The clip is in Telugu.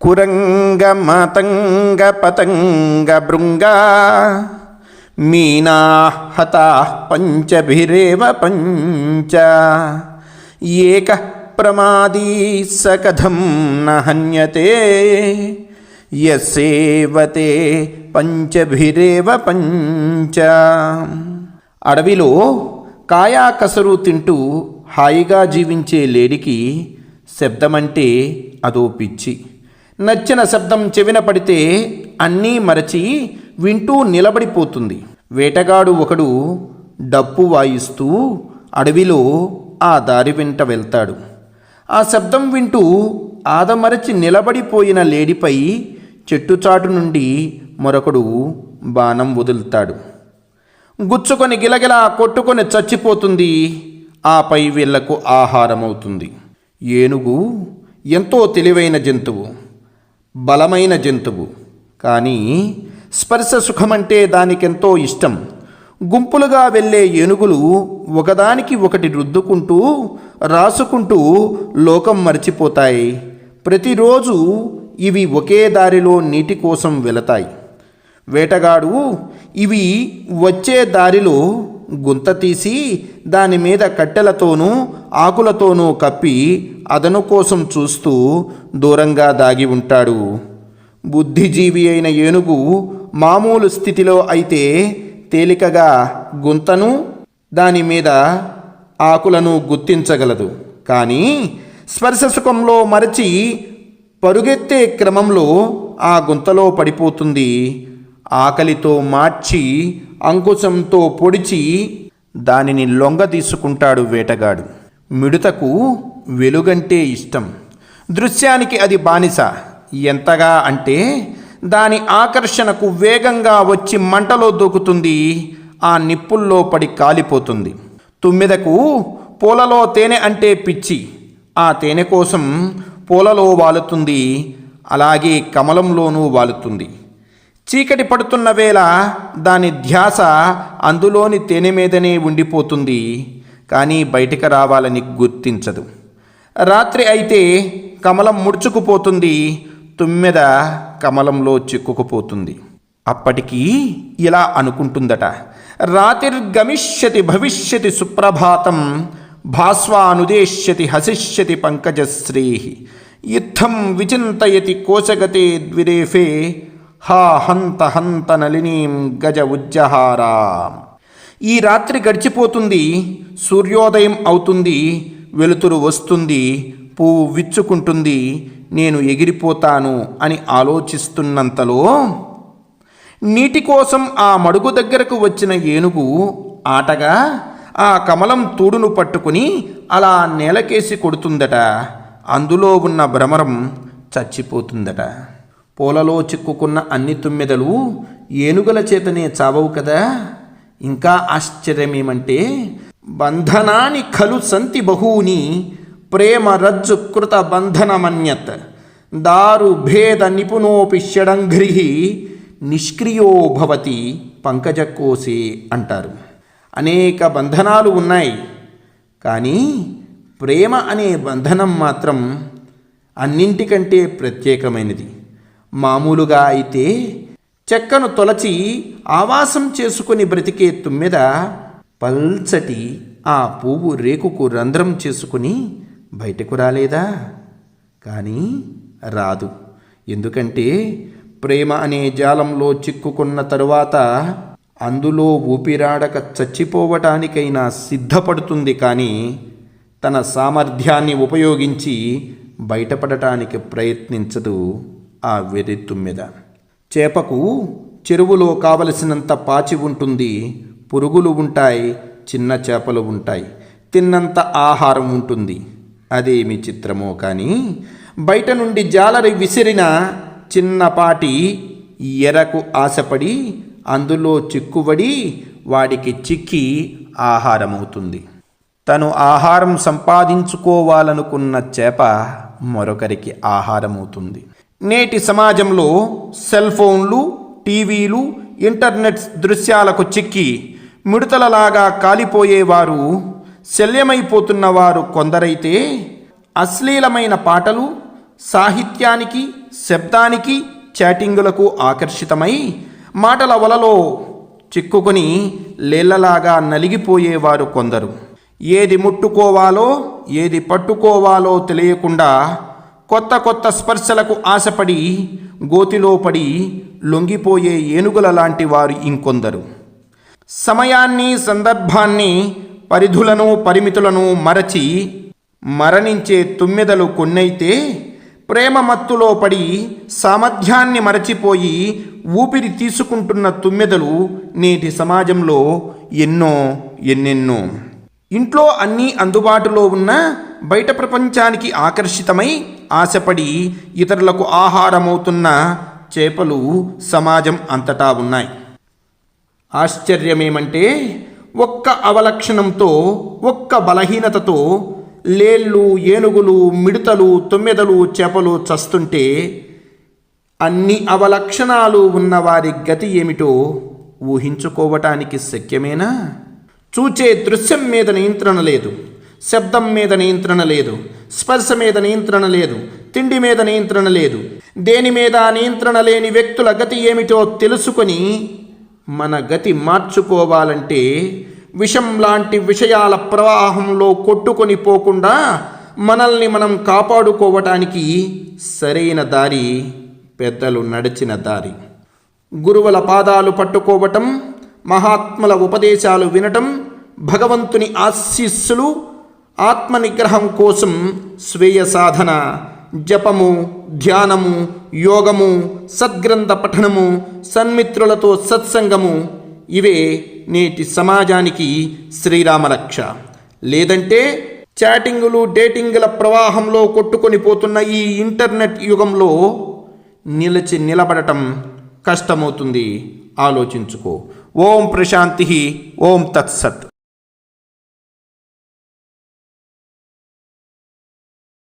కురంగ పతంగ భృంగా మీనా హతా పంచభిరేవ పంచ ఏక ప్రమాదీ స కథం నహన్యతే యసేవతే పంచభిరేవ పంచ అడవిలో కాయా కసరు తింటూ హాయిగా జీవించే లేడికి శబ్దమంటే అదో పిచ్చి నచ్చిన శబ్దం చెవిన పడితే అన్నీ మరచి వింటూ నిలబడిపోతుంది. వేటగాడు ఒకడు డప్పు వాయిస్తూ అడవిలో ఆ దారి వెంట వెళ్తాడు. ఆ శబ్దం వింటూ ఆదమరచి నిలబడిపోయిన లేడిపై చెట్టుచాటు నుండి మరొకడు బాణం వదులుతాడు. గుచ్చుకొని గిలగిలా కొట్టుకొని చచ్చిపోతుంది. ఆపై వీళ్ళకు ఆహారమవుతుంది. ఏనుగు ఎంతో తెలివైన జంతువు. బలమైన జంతువు. కానీ స్పర్శ సుఖమంటే దానికెంతో ఇష్టం. గుంపులుగా వెళ్ళే ఏనుగులు ఒకదానికి ఒకటి రుద్దుకుంటూ రాసుకుంటూ లోకం మర్చిపోతాయి. ప్రతిరోజు ఇవి ఒకే దారిలో నీటి కోసం వెళతాయి. వేటగాడు ఇవి వచ్చే దారిలో గుంత తీసి దాని మీద కట్టెలతోనూ ఆకులతోనూ కప్పి అదను కోసం చూస్తూ దూరంగా దాగి ఉంటాడు. బుద్ధిజీవి అయిన ఏనుగు మామూలు స్థితిలో అయితే తేలికగా గుంతను దాని మీద ఆకులను గుర్తించగలదు. కానీ స్పర్శసుఖంలో మరచి పరుగెత్తే క్రమంలో ఆ గుంతలో పడిపోతుంది. ఆకలితో మార్చి అంకుశంతో పొడిచి దానిని లొంగ తీసుకుంటాడు వేటగాడు. మిడుతకు వెలుగంటే ఇష్టం. దృశ్యానికి అది బానిస. ఎంతగా అంటే దాని ఆకర్షణకు వేగంగా వచ్చి మంటలో దూకుతుంది ఆ నిప్పుల్లో పడి కాలిపోతుంది. తుమ్మిదకు పూలలో తేనె అంటే పిచ్చి. ఆ తేనె కోసం పూలలో వాలుతుంది అలాగే కమలంలోనూ వాలుతుంది. చీకటి పడుతున్న వేళ దాని ధ్యాస అందులోని తేనె మీదనే ఉండిపోతుంది కానీ బయటికి రావాలని గుర్తించదు. రాత్రి అయితే కమలం ముడుచుకుపోతుంది తుమ్మెద కమలంలో చిక్కుకుపోతుంది. అప్పటికీ ఇలా అనుకుంటుందట రాతిర్గమిష్యతి భవిష్యతి సుప్రభాతం భాస్వానుదేశ్యతి హసిష్యతి పంకజశ్రీ యుద్ధం విచింతయతి కోశగతే ద్విరేఫే హా హంత హంత నలినీం గజ ఉజ్జహారా. ఈ రాత్రి గడిచిపోతుంది సూర్యోదయం అవుతుంది వెలుతురు వస్తుంది పువ్వు విచ్చుకుంటుంది నేను ఎగిరిపోతాను అని ఆలోచిస్తున్నంతలో నీటి కోసం ఆ మడుగు దగ్గరకు వచ్చిన ఏనుగు ఆటగా ఆ కమలం తూడును పట్టుకుని అలా నేలకేసి కొడుతుందట. అందులో ఉన్న భ్రమరం చచ్చిపోతుందట. పూలలో చిక్కుకున్న అన్ని తుమ్మెదలు ఏనుగుల చేతనే చావవు కదా. ఇంకా ఆశ్చర్యమేమంటే బంధనాని ఖలు సంతి బహూని ప్రేమ రజ్జు కృత బంధనమన్యత్. దారు భేద నిపుణోపి షడంఘ్రి నిష్క్రియో భవతి పంకజకోసే అంటారు. అనేక బంధనాలు ఉన్నాయి. కానీ ప్రేమ అనే బంధనం మాత్రం అన్నింటికంటే ప్రత్యేకమైనది. మామూలుగా అయితే చెక్కను తొలచి ఆవాసం చేసుకుని బ్రతికే తుమ్మెద పల్చటి ఆ పువ్వు రేకుకు రంధ్రం చేసుకుని బయటకు రాలేదా? కానీ రాదు. ఎందుకంటే ప్రేమ అనే జాలంలో చిక్కుకున్న తరువాత అందులో ఊపిరాడక చచ్చిపోవటానికైనా సిద్ధపడుతుంది కానీ తన సామర్థ్యాన్ని ఉపయోగించి బయటపడటానికి ప్రయత్నించదు ఆ వెర్రి తుమ్మెద చేపకు చెరువులో కావలసినంత పాచి ఉంటుంది పురుగులు ఉంటాయి చిన్న చేపలు ఉంటాయి. తిన్నంత ఆహారం ఉంటుంది. అదేమి చిత్రమో కానీ బయట నుండి జాలరి విసిరిన చిన్నపాటి ఎరకు ఆశపడి అందులో చిక్కుబడి వాడికి చిక్కి ఆహారమవుతుంది. తను ఆహారం సంపాదించుకోవాలనుకున్న చేప మరొకరికి ఆహారమవుతుంది. నేటి సమాజంలో సెల్ ఫోన్లు టీవీలు ఇంటర్నెట్ దృశ్యాలకు చిక్కి మిడతలలాగా కాలిపోయేవారు శల్యమైపోతున్నవారు కొందరైతే అశ్లీలమైన పాటలు సాహిత్యానికి శబ్దానికి చాటింగులకు ఆకర్షితమై మాటల వలలో చిక్కుకొని లేళ్ళలాగా నలిగిపోయేవారు కొందరు. ఏది ముట్టుకోవాలో ఏది పట్టుకోవాలో తెలియకుండా కొత్త కొత్త స్పర్శలకు ఆశపడి గోతిలో పడి లొంగిపోయే ఏనుగుల లాంటి వారు ఇంకొందరు. సమయాన్ని సందర్భాన్ని పరిధులను పరిమితులను మరచి మరణించే తుమ్మెదలు కొన్నైతే ప్రేమ మత్తులో పడి సామర్థ్యాన్ని మరచిపోయి ఊపిరి తీసుకుంటున్న తుమ్మెదలు నేటి సమాజంలో ఎన్నో ఎన్నెన్నో. ఇంట్లో అన్నీ అందుబాటులో ఉన్న బయట ప్రపంచానికి ఆకర్షితమై ఆశపడి ఇతరులకు ఆహారమవుతున్న చేపలు సమాజం అంతటా ఉన్నాయి. ఆశ్చర్యమేమంటే ఒక్క అవలక్షణంతో ఒక్క బలహీనతతో లేళ్ళు ఏనుగులు మిడతలు తొమ్మెదలు చేపలు చస్తుంటే అన్ని అవలక్షణాలు ఉన్నవారి గతి ఏమిటో ఊహించుకోవటానికి శక్యమేనా? చూచే దృశ్యం మీద నియంత్రణ లేదు శబ్దం మీద నియంత్రణ లేదు స్పర్శ మీద నియంత్రణ లేదు తిండి మీద నియంత్రణ లేదు. దేని మీద నియంత్రణ లేని వ్యక్తుల గతి ఏమిటో తెలుసుకొని మన గతి మార్చుకోవాలంటే విషం లాంటి విషయాల ప్రవాహంలో కొట్టుకొని పోకుండా మనల్ని మనం కాపాడుకోవటానికి సరైన దారి పెద్దలు నడిచిన దారి. గురువుల పాదాలు పట్టుకోవటం మహాత్ముల ఉపదేశాలు వినటం భగవంతుని ఆశీస్సులు ఆత్మనిగ్రహం కోసం స్వీయ సాధన జపము ధ్యానము యోగము సద్గ్రంథ పఠనము సన్మిత్రులతో సత్సంగము ఇవే నేటి సమాజానికి శ్రీరామలక్ష లేదంటే చాటింగులు డేటింగుల ప్రవాహంలో కొట్టుకొని పోతున్న ఈ ఇంటర్నెట్ యుగంలో నిలిచి నిలబడటం కష్టమవుతుంది. ఆలోచించుకో. ఓం ప్రశాంతి ఓం తత్సత్.